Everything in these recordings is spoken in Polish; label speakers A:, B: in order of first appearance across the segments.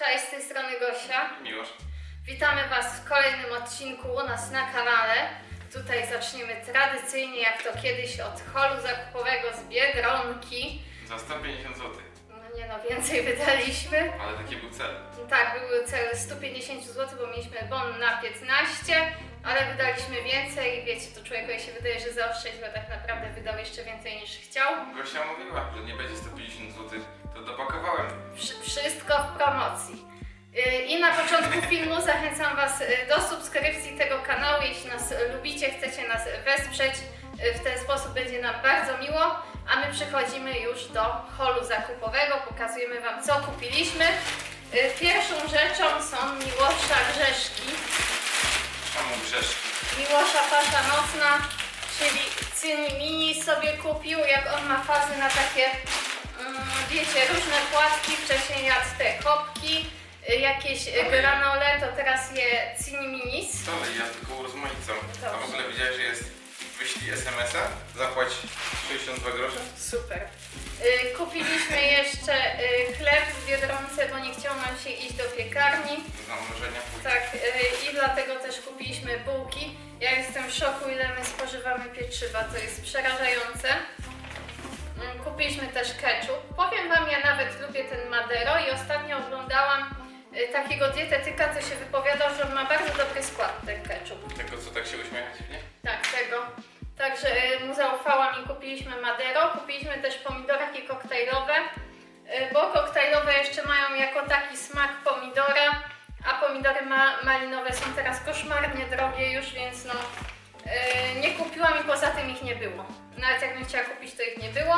A: Cześć, z tej strony Gosia.
B: Miłosz.
A: Witamy Was w kolejnym odcinku u nas na kanale. Tutaj zaczniemy tradycyjnie, jak to kiedyś, od holu zakupowego z Biedronki.
B: Za 150 zł.
A: No nie no, więcej wydaliśmy.
B: Ale taki był cel.
A: Tak, był cel 150 zł, bo mieliśmy bon na 15, ale wydaliśmy więcej. Wiecie, to człowiekowi się wydaje, że zaoszczędź, bo tak naprawdę wydał jeszcze więcej niż chciał.
B: Gosia mówiła, że nie będzie 150 zł, to dopakowałem.
A: Wsz- wszystko w promocji. Yy, I na początku filmu zachęcam Was yy, do subskrypcji tego kanału. Jeśli nas lubicie, chcecie nas wesprzeć, yy, w ten sposób będzie nam bardzo miło. A my przechodzimy już do holu zakupowego. Pokazujemy Wam, co kupiliśmy. Yy, Pierwszą rzeczą są grzeszki? Miłosza Pasza Nocna, czyli Cyni Mini sobie kupił, jak on ma fazy na takie, mm, wiecie, różne płatki, wcześniej jadł te kopki, y, jakieś y, granole, to teraz je Cyni Minis.
B: Dalej, ja tylko urozmaicam. A w ogóle widziałeś, że jest wyślij SMS-a, zapłać 62 grosze?
A: Super. Y, Kupiliśmy jeszcze chleb w Biedronce, w szoku, ile my spożywamy pieczywa, to jest przerażające. Mm, Kupiliśmy też ketchup. Powiem Wam, ja nawet lubię ten Madero i ostatnio oglądałam y, takiego dietetyka, co się wypowiadał, że on ma bardzo dobry skład, ten ketchup.
B: Tego co tak się uśmiechać, nie?
A: Tak, tego. Także y, mu zaufałam i kupiliśmy Madero. Kupiliśmy też pomidorki koktajlowe, y, bo koktajlowe jeszcze mają jako taki smak pomidora, a pomidory ma malinowe są teraz koszmarnie drogie już, więc no y, nie kupiłam i poza tym ich nie było. Nawet jakbym chciała kupić, to ich nie było.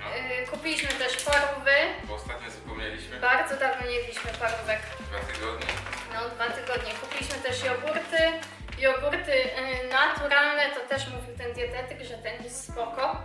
B: No,
A: Y, Kupiliśmy też parówy.
B: bo ostatnio zapomnieliśmy.
A: Bardzo dawno nie jedliśmy parówek.
B: Dwa tygodnie.
A: No, dwa tygodnie. Kupiliśmy też jogurty. Jogurty y, naturalne, to też mówił ten dietetyk, że ten jest spoko.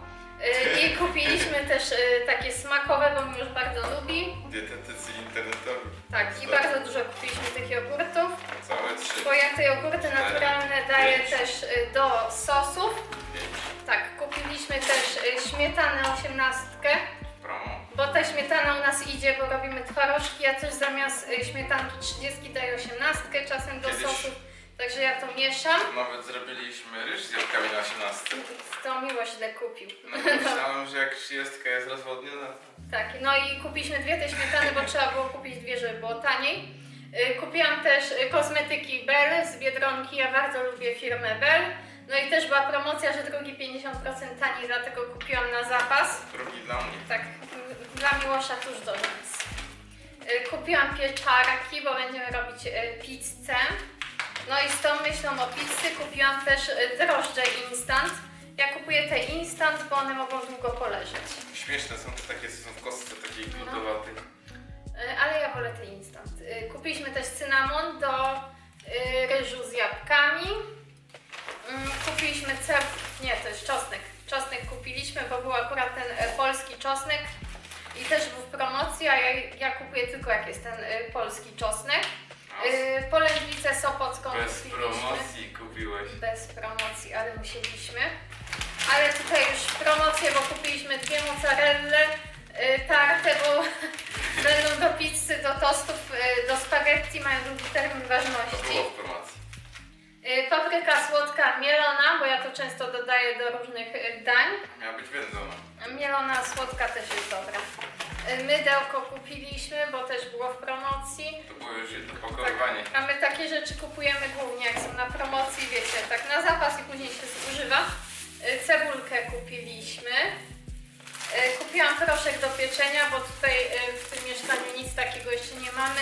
A: I kupiliśmy też takie smakowe, bo mi już bardzo lubi.
B: Dietetycy internetowi.
A: Tak, i bardzo dużo kupiliśmy tych jogurtów.
B: Całe trzy.
A: Bo ja te jogurty naturalne daję
B: pięć.
A: też y, do sosów.
B: Pięć.
A: Tak, kupiliśmy też y, śmietanę osiemnastkę.
B: Promo.
A: Bo ta śmietana u nas idzie, bo robimy twarożki, ja też zamiast y, śmietanki 30 daję osiemnastkę czasem do
B: Kiedyś-
A: sosów. Także ja to mieszam.
B: Nawet zrobiliśmy ryż z jabłkami na 18.
A: To miło źle kupił.
B: No bo myślałem, że jak 30 jest rozwodniona, to...
A: Tak, no i kupiliśmy dwie te śmietany, bo trzeba było kupić dwie, żeby było taniej. Y, Kupiłam też y, kosmetyki Bell z Biedronki, ja bardzo lubię firmę Bell. No i też była promocja, że drugi 50% taniej, dlatego kupiłam na zapas.
B: Drugi dla mnie.
A: Tak, dla Miłosza tuż do nas. Y, Kupiłam pieczarki, bo będziemy robić pizzę. No i z tą myślą o pizzy kupiłam też drożdże instant. Ja kupuję te instant, bo one mogą długo poleżeć.
B: Śmieszne są te takie, są w kostce takiej glutowatej.
A: Y, Ale ja wolę te instant. Y, Kupiliśmy też cynamon do y, ryżu z jabłkami. Mm, Kupiliśmy cep... Nie, to jest czosnek. Czosnek kupiliśmy, bo był akurat ten e, polski czosnek i też był w promocji, a ja, ja kupuję tylko jak jest ten polski czosnek. Polędwicę sopocką
B: Bez
A: kupiliśmy.
B: promocji kupiłeś.
A: Bez promocji, ale musieliśmy. Ale tutaj już promocje, bo kupiliśmy dwie mozzarelle tarte, bo będą do pizzy, do tostów, y, do spaghetti, mają długi termin
B: To
A: ważności.
B: było w promocji.
A: Y, Papryka słodka mielona, bo ja to często dodaję do różnych y, dań.
B: Miała być wędzona.
A: Mielona słodka też jest dobra. Y, Mydełko kupiliśmy, bo też było w promocji.
B: To było już jedno pakowanie.
A: A my takie rzeczy kupujemy głównie jak są na promocji, wiecie, tak na zapas i później się zużywa. Y, Cebulkę kupiliśmy. Y, Kupiłam proszek do pieczenia, bo tutaj y, w tym mieszkaniu nic takiego jeszcze nie mamy.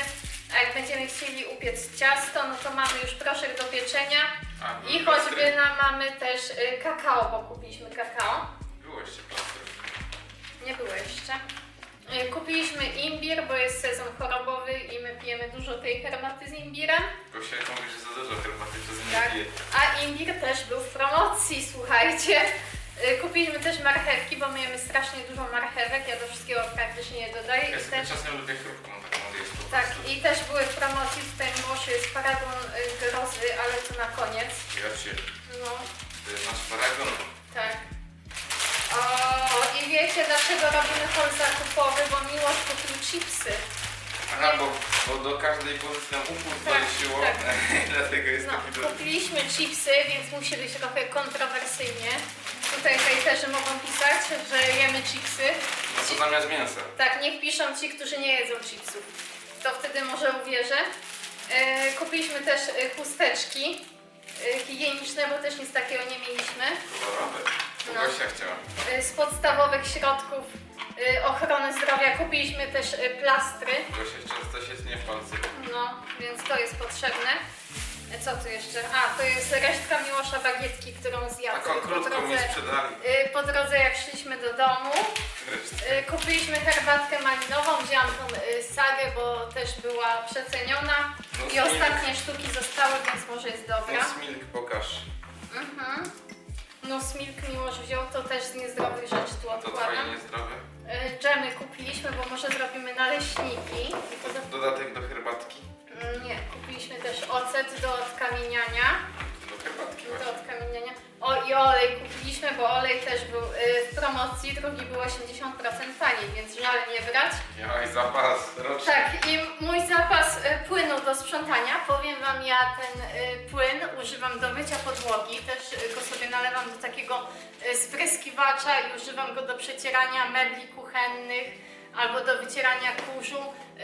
A: A jak będziemy chcieli upiec ciasto, no to mamy już proszek do pieczenia.
B: A, były
A: I choćby na, mamy też y, kakao, bo kupiliśmy kakao.
B: Było jeszcze plastry.
A: Nie było jeszcze. Kupiliśmy imbir, bo jest sezon chorobowy i my pijemy dużo tej herbaty z imbirem.
B: Gosia mówi, że za dużo herbaty przez
A: Tak.
B: pije.
A: A imbir też był w promocji, słuchajcie. Y, Kupiliśmy też marchewki, bo my jemy strasznie dużo marchewek. Ja do wszystkiego praktycznie je dodaję.
B: Ja
A: I
B: sobie
A: też,
B: czasem lubię chrupką taką jest po
A: tak,
B: prostu.
A: i też były w promocji. Tutaj miłoszy jest paragon y, grozy, ale to na koniec.
B: Ja się,
A: No,
B: to jest nasz paragon.
A: tak. O, i wiecie dlaczego robimy hol zakupowy? Bo miłość kupił chipsy.
B: Aha, bo, bo do każdej pozycji nam upór
A: Tak,
B: doleciło,
A: tak.
B: dlatego jest
A: No,
B: taki
A: kupiliśmy chipsy, więc musi być trochę kontrowersyjnie. Tutaj hejterzy mogą pisać, że jemy chipsy.
B: No to zamiast mięsa.
A: Tak, niech piszą ci, którzy nie jedzą chipsów. To wtedy może uwierzę. E, kupiliśmy też e, chusteczki e, higieniczne, bo też nic takiego nie mieliśmy. No.
B: Gosia chciała.
A: E, z podstawowych środków e, ochrony zdrowia kupiliśmy też e, plastry.
B: Gosia często się tnie w palce.
A: No, więc to jest potrzebne. E, Co tu jeszcze? A, to jest resztka Miłosza bagietki, którą zjadł
B: Taką
A: po
B: krótką mi sprzedali.
A: e, po drodze jak szliśmy do domu. Y, Kupiliśmy herbatkę malinową, wzięłam tą y, sagę, bo też była przeceniona.
B: No,
A: I ostatnie sztuki zostały, więc może jest dobra.
B: Nos milk pokaż.
A: Mhm. No Milk Miłosz wziął, to też z niezdrowych rzeczy tu
B: To twoje
A: odkładam.
B: niezdrowe.
A: Y, Dżemy kupiliśmy, bo może zrobimy naleśniki. I
B: Dodatek do herbatki.
A: Nie, kupiliśmy też ocet do odkamieniania.
B: Do
A: odkamieniania. O i olej kupiliśmy, bo olej też był y, w promocji, drugi był 80% taniej, więc żal nie brać.
B: Miałeś zapas roczny.
A: Tak, i mój zapas y, płynu do sprzątania, powiem Wam, ja ten y, płyn używam do mycia podłogi, też y, go sobie nalewam do takiego y, spryskiwacza i używam go do przecierania mebli kuchennych albo do wycierania kurzu.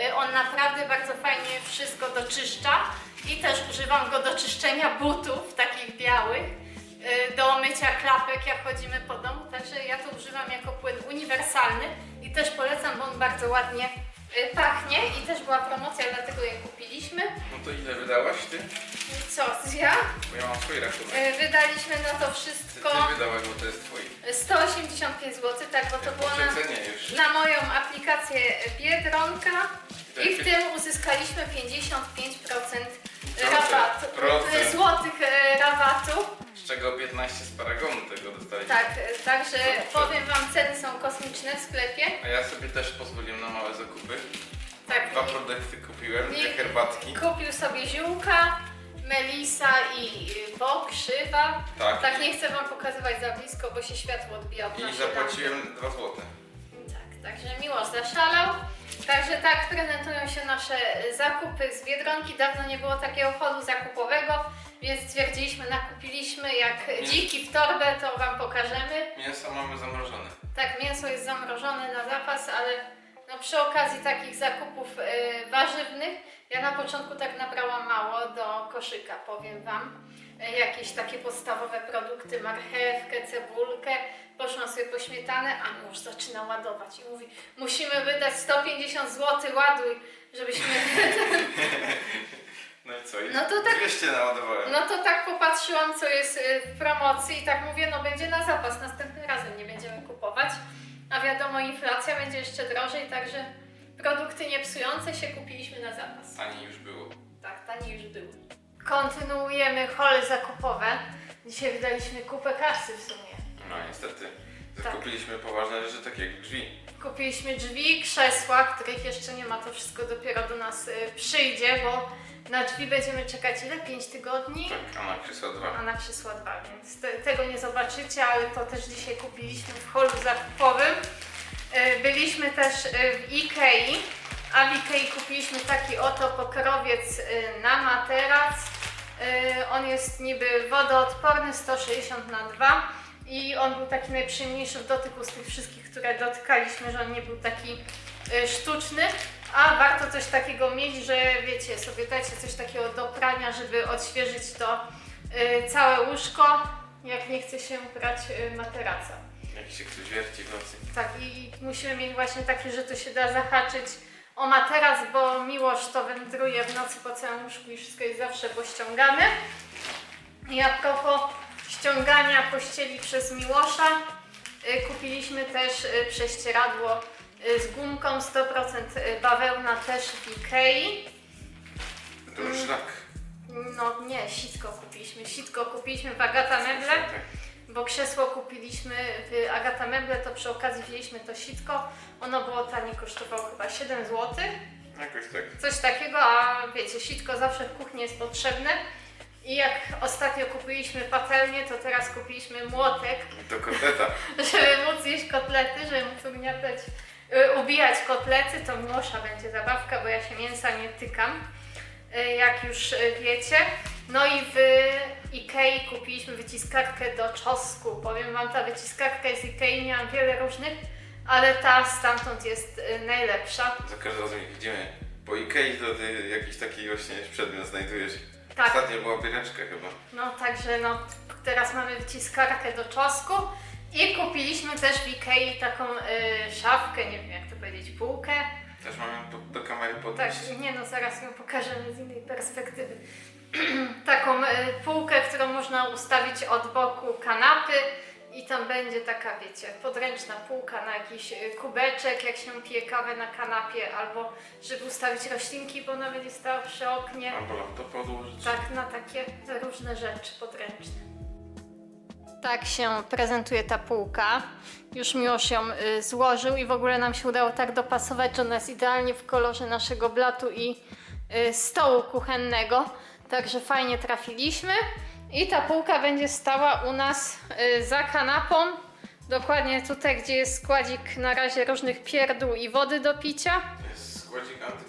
A: Y, on naprawdę bardzo fajnie wszystko doczyszcza i też używam go do czyszczenia butów, takich białych, y, do mycia klapek jak chodzimy po domu, także ja to używam jako płyn uniwersalny i też polecam, bo on bardzo ładnie y, pachnie i też była promocja, dlatego je kupiliśmy.
B: No to ile wydałaś ty?
A: Co, ja?
B: Bo ja mam swój rachunek.
A: Y, Wydaliśmy na to
B: Ty,
A: wszystko
B: ty wydałaś, bo to jest twój.
A: 185 zł, tak, bo to było na,
B: już.
A: na moją aplikację Biedronka i w tym uzyskaliśmy 55%
B: Procent.
A: rabatu,
B: Procent.
A: złotych y, rabatu.
B: Czego 15 z paragonu tego dostaliśmy.
A: Tak, y, także powiem Wam, ceny są kosmiczne w sklepie.
B: A ja sobie też pozwoliłem na małe zakupy.
A: Tak,
B: Dwa produkty kupiłem, dwie herbatki.
A: Kupił sobie ziółka, melisa i y, bok, szyba.
B: Tak.
A: Tak nie chcę wam pokazywać za blisko, bo się światło odbija od
B: I
A: naszej
B: zapłaciłem 2 złote.
A: lampy. Tak, także miło zaszalał. Także tak prezentują się nasze y, zakupy z Biedronki. Dawno nie było takiego chodu zakupowego, więc stwierdziliśmy, nakupiliśmy jak
B: Nie.
A: dziki w torbę, to wam pokażemy.
B: Mięso mamy zamrożone.
A: Tak, mięso jest zamrożone na zapas, ale no przy okazji takich zakupów y, warzywnych, ja na początku tak nabrałam mało do koszyka, powiem Wam. Y, jakieś takie podstawowe produkty, marchewkę, cebulkę, poszłam sobie po śmietanę, a mąż zaczyna ładować i mówi, musimy wydać 150 zł, ładuj, żebyśmy...
B: No i co? I
A: No to tak-
B: 200 naładowałem.
A: No to tak popatrzyłam, co jest y, w promocji i tak mówię, no będzie na zapas, następnym razem nie będziemy kupować. A wiadomo, inflacja będzie jeszcze drożej, także produkty niepsujące się kupiliśmy na zapas.
B: Ani już było.
A: Tak, tanie już były. Kontynuujemy hole zakupowe. Dzisiaj wydaliśmy kupę kasy w sumie.
B: No niestety.
A: Tak.
B: Zakupiliśmy poważne rzeczy, takie jak drzwi.
A: Kupiliśmy drzwi, krzesła, których jeszcze nie ma, to wszystko dopiero do nas y, przyjdzie, bo na drzwi będziemy czekać ile? 5 tygodni?
B: Tak, a na krzesła dwa.
A: a na krzesła dwa, więc te, tego nie zobaczycie, ale to też dzisiaj kupiliśmy w holu zakupowym. E, Byliśmy też e, w Ikei, a w Ikei kupiliśmy taki oto pokrowiec e, na materac. On jest niby wodoodporny, 160 na 2 i on był taki najprzyjemniejszy w dotyku z tych wszystkich, które dotykaliśmy, że on nie był taki sztuczny, a warto coś takiego mieć, że wiecie, sobie dajcie coś takiego do prania, żeby odświeżyć to y, całe łóżko, jak nie chce się brać y, materaca.
B: Jak się ktoś wierci w nocy.
A: Tak, i musimy mieć właśnie takie, że to się da zahaczyć o materac, bo miłość to wędruje w nocy po całym łóżku i wszystko jest zawsze pościągane. I a propos ściągania pościeli przez Miłosza, y, kupiliśmy też y, prześcieradło z gumką 100% bawełna też w Ikei.
B: To już szlak.
A: No nie, sitko kupiliśmy. Sitko kupiliśmy w Agata Meble,
B: Tak.
A: bo krzesło kupiliśmy w Agata Meble, to przy okazji wzięliśmy to sitko. Ono było tanie, kosztowało chyba 7 zł.
B: Jakoś tak.
A: Coś takiego, a wiecie, sitko zawsze w kuchni jest potrzebne. I jak ostatnio kupiliśmy patelnię, to teraz kupiliśmy młotek,
B: To kotleta.
A: żeby móc jeść kotlety, żeby móc ugniatać, y, ubijać kotlety, to Miłosza będzie zabawka, bo ja się mięsa nie tykam, y, jak już y, wiecie. No i w Ikei kupiliśmy wyciskarkę do czosnku. Powiem Wam, ta wyciskarka z Ikei, miałam wiele różnych, ale ta stamtąd jest y, najlepsza.
B: Za każdym razem jak idziemy po Ikei, to ty jakiś taki właśnie przedmiot znajdujesz.
A: Tak,
B: Ostatnio była pyreczka chyba.
A: no także no, teraz mamy wyciskarkę do czosnku i kupiliśmy też w Ikei taką y, szafkę, nie wiem jak to powiedzieć, półkę.
B: Też mamy po, do kamery
A: Tak,
B: podnieść.
A: nie no, zaraz ją pokażemy z innej perspektywy. Taką y, półkę, którą można ustawić od boku kanapy i tam będzie taka, wiecie, podręczna półka na jakiś y, kubeczek, jak się pije kawę na kanapie, albo żeby ustawić roślinki, bo ona będzie stała przy oknie.
B: Albo laptop odłożyć.
A: Tak, na takie różne rzeczy podręczne. Tak się prezentuje ta półka. Już Miłosz ją y, złożył i w ogóle nam się udało tak dopasować, że ona jest idealnie w kolorze naszego blatu i y, stołu kuchennego. Także fajnie trafiliśmy. I ta półka będzie stała u nas y, za kanapą. Dokładnie tutaj, gdzie jest składzik na razie różnych pierdół i wody do picia.
B: To jest składzik antypowodziowy.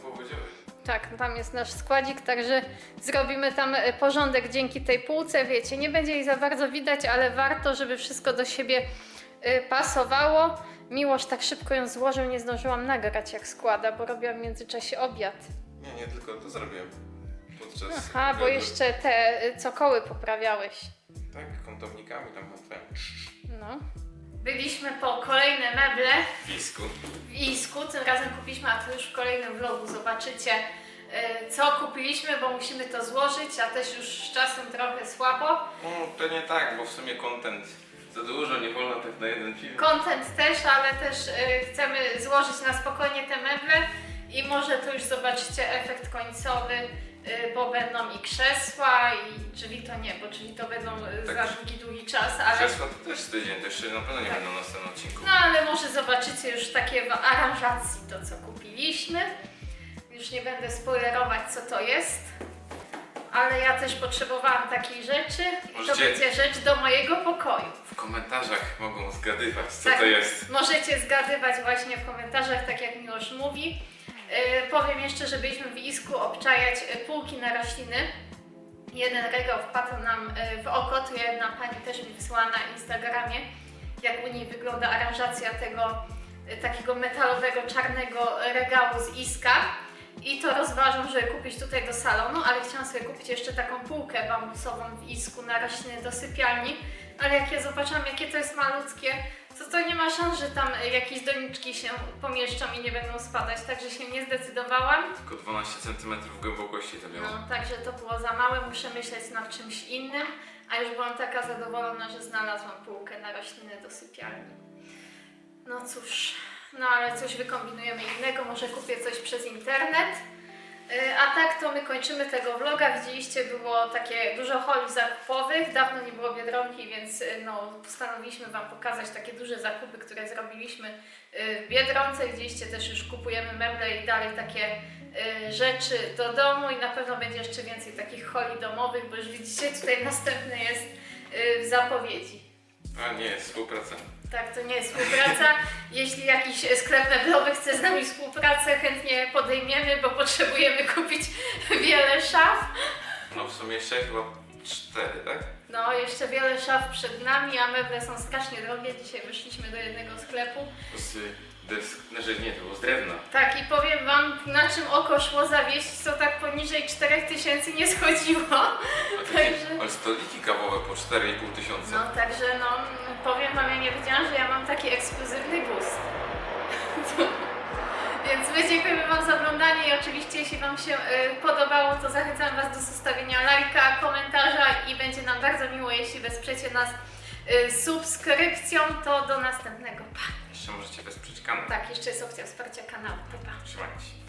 A: Tak, tam jest nasz składzik, także zrobimy tam e, porządek dzięki tej półce. Wiecie, nie będzie jej za bardzo widać, ale warto, żeby wszystko do siebie e, pasowało. Miłość tak szybko ją złożył, nie zdążyłam nagrać jak składa, bo robiłam w międzyczasie obiad.
B: Nie, nie, tylko to zrobiłem. Podczas
A: Aha, bo
B: obiadu.
A: jeszcze te e, cokoły poprawiałeś.
B: Tak, kątownikami tam montowałem.
A: No. Byliśmy po kolejne meble
B: W Pisku.
A: w Isku. Tym razem kupiliśmy, a to już w kolejnym vlogu zobaczycie, e, co kupiliśmy, bo musimy to złożyć, a też już z czasem trochę słabo.
B: No to nie tak, bo w sumie content za dużo, nie wolno tak na jeden film.
A: Content też, ale też y, chcemy złożyć na spokojnie te meble i może tu już zobaczycie efekt końcowy, y, bo będą i krzesła i drzwi to nie, bo drzwi to będą y,
B: Tak.
A: za długi, długi czas, ale
B: Krzesła to też tydzień, to jeszcze na pewno nie
A: Tak.
B: będą na następnym odcinku.
A: no ale może zobaczycie już takie w aranżacji to co kupiliśmy. Już nie będę spoilerować co to jest. Ale ja też potrzebowałam takiej rzeczy i to
B: Możecie-
A: będzie rzecz do mojego pokoju.
B: W komentarzach mogą zgadywać, co
A: Tak.
B: to jest.
A: Możecie zgadywać właśnie w komentarzach, tak jak Miłosz mówi. Yy, powiem jeszcze, że byliśmy w Isku obczajać y, półki na rośliny. Jeden regał wpadł nam y, w oko, tu jedna pani też mi wysłała na Instagramie, jak u niej wygląda aranżacja tego y, takiego metalowego, czarnego regału z Iska. I to rozważam, żeby kupić tutaj do salonu, ale chciałam sobie kupić jeszcze taką półkę bambusową w Isku na rośliny do sypialni. Ale jak ja zobaczyłam, jakie to jest malutkie, to to nie ma szans, że tam y, jakieś doniczki się pomieszczą i nie będą spadać, także się nie zdecydowałam.
B: Tylko 12 cm głębokości to miało.
A: No, także to było za małe, muszę myśleć nad czymś innym, a już byłam taka zadowolona, że znalazłam półkę na rośliny do sypialni. No cóż, no ale coś wykombinujemy innego, może kupię coś przez internet. A tak to my kończymy tego vloga. Widzieliście, było takie dużo holi zakupowych. Dawno nie było Biedronki, więc yy, no, postanowiliśmy Wam pokazać takie duże zakupy, które zrobiliśmy yy, w Biedronce. Widzieliście też już kupujemy meble i dalej takie yy, rzeczy do domu i na pewno będzie jeszcze więcej takich holi domowych, bo już widzicie, tutaj następny jest w zapowiedzi.
B: A nie, współpraca.
A: Tak, to nie jest współpraca. Jeśli jakiś sklep meblowy chce z nami współpracę, chętnie podejmiemy, bo potrzebujemy kupić wiele szaf.
B: No w sumie jeszcze chyba 4, tak?
A: No, jeszcze wiele szaf przed nami, a meble są strasznie drogie. Dzisiaj wyszliśmy do jednego sklepu.
B: Z desk, znaczy nie, to było z drewna.
A: Tak, i powiem Wam, na czym oko szło zawieść, co tak poniżej 4000 nie schodziło.
B: A takie,
A: Także-
B: ale stoliki kawowe po 4,5 tysiąca.
A: No, także no, powiem Wam, ja nie wiedziałam, że ja mam taki ekskluzywny gust. Więc my dziękujemy Wam za oglądanie i oczywiście jeśli Wam się y, podobało, to zachęcam Was do zostawienia lajka, komentarza i będzie nam bardzo miło, jeśli wesprzecie nas y, subskrypcją, to do następnego. Pa.
B: Jeszcze możecie wesprzeć kanał.
A: Tak, jeszcze jest opcja wsparcia kanału. Pa.
B: Trzymajcie się.